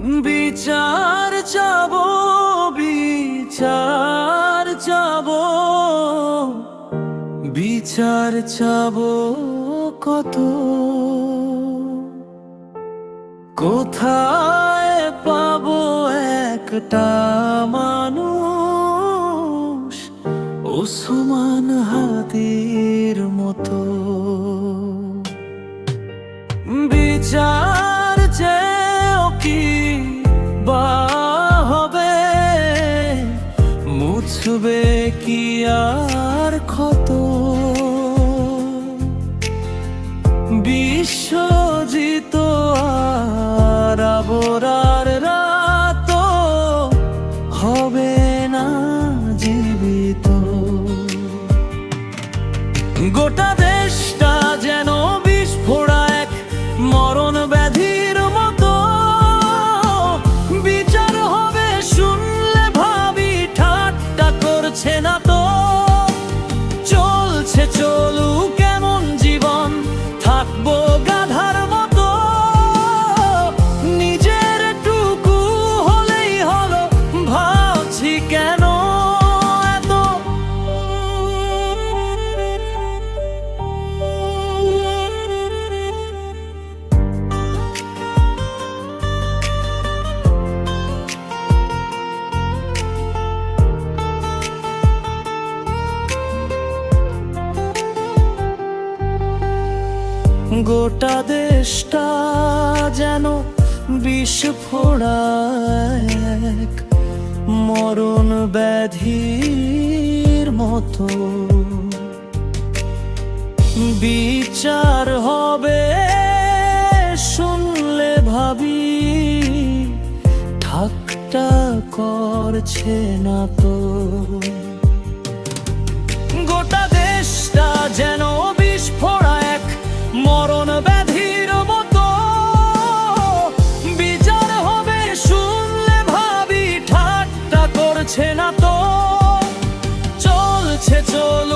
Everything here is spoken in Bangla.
বিচার চাব বিচার চাব। বিচার চাব কত? কোথায় পাব একটা মানুষ ওসমান হাতির মতো? বিচার মুছবে কি আর ক্ষত? গোটা দেশটা যেন বিস্ফোরা এক মরণ ব্যাধির মতো। বিচার হবে, শুনলে ভাবি ঠাকটা করছে না তো। solo